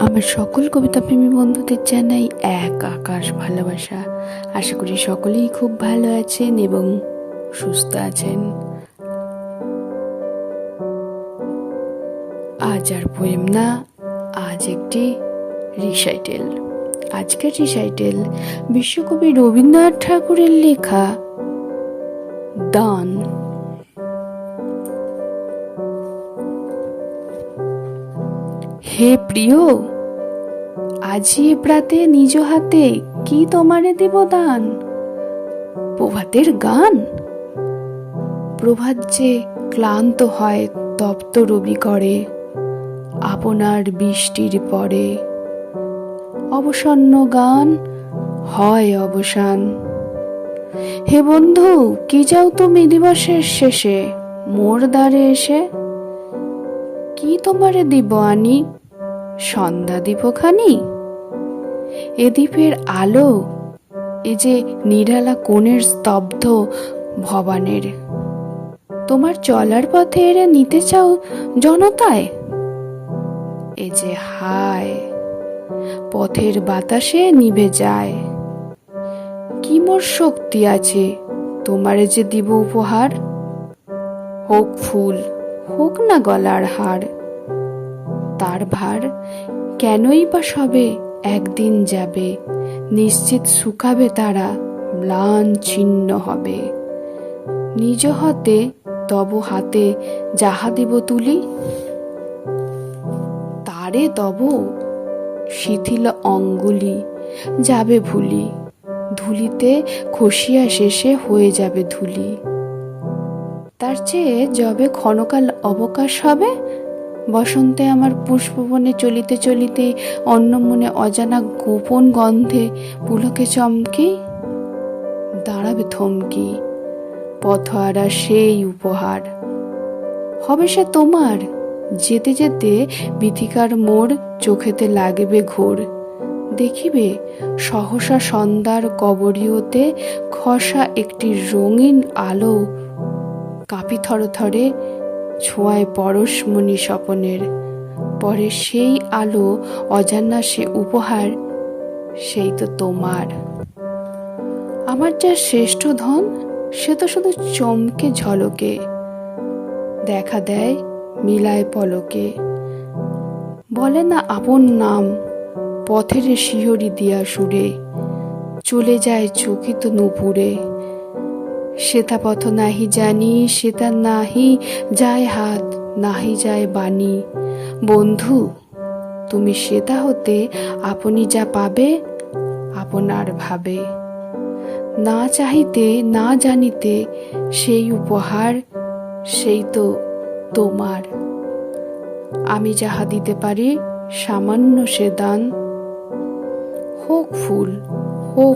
আমার সকল কবিতা প্রেমী বন্ধুদের জানাই এক আকাশ ভালোবাসা। আশা করি সকলেই খুব ভালো আছেন এবং সুস্থ আছেন। আজ আর পোয়েম না, আজ একটি রিসাইটেল আজকের রিসাইটেল বিশ্বকবি রবীন্দ্রনাথ ঠাকুরের লেখা, দান। হে প্রিয়, আজি প্রাতে নিজ হাতে কি তোমারে দেব দান? প্রভাতের গান? প্রভাত যে ক্লান্ত হয় তপ্ত রবি করে, আপনার বৃষ্টির পরে। অবসন্ন গান হয় অবসান। হে বন্ধু, কি যাও তুমি দিবসের শেষে? মোর দ্বারে এসে কি তোমারে দিব আনি? সন্ধ্যা দীপখানি? এ দ্বীপের আলো, এ যে নিরালা কোণের স্তব্ধ ভবানের। তোমার চলার পথে এরা নিতে চাও জনতায়? এ যে হায়, পথের বাতাসে নিভে যায়। কি মোর শক্তি আছে তোমারে যে দিব উপহার? হোক ফুল, হোক না গলার হার। তার ভার, কেনই বা সবে একদিন যাবে? নিশ্চিত শুকাবে তারা, ম্লান ছিন্ন হবে। নিজ হতে, তব হাতে যাহা দিব তুলি, তারে তব শিথিল অঙ্গুলি যাবে ভুলি। ধুলিতে খসিয়া শেষে হয়ে যাবে ধুলি। তার চেয়ে যবে ক্ষণকাল অবকাশ হবে বসন্তে আমার পুষ্পবনে চলিতে চলিতে অন্য মনে অজানা গোপন গন্ধে পুলকে চমকি, দাঁড়াবে থমকি পথহারা সেই উপহার। হবে সে তোমার, যেতে যেতে বিথিকার মোড় চোখেতে লাগবে ঘোর। দেখিবে সহসা সন্ধ্যার কবরীয়তে খসা একটি রঙিন আলো, কাপি থরে থরে ছোঁয়ায় পরশমণি স্বপনের। পরে সেই আলো অজানা সে উপহার, সেই তো তোমার। আমার যা শ্রেষ্ঠ ধন, সে তো শুধু চমকে ঝলকে, দেখা দেয় মিলায় পলকে। বলে না আপন নাম, পথের শিহরি দিয়া সুরে, চলে যায় চকিত নুপুরে। শ্বেতা পথ নাহি জানি শ্বেতা নাহি যায় হাত, নাহি যায় বাণী। বন্ধু, তুমি শ্বেতা হতে আপনি যা পাবে, আপনার ভাবে। না চাহিতে, না জানিতে সেই উপহার, সেই তো তোমার। আমি যাহা দিতে পারি, সামান্য সে দান। হোক ফুল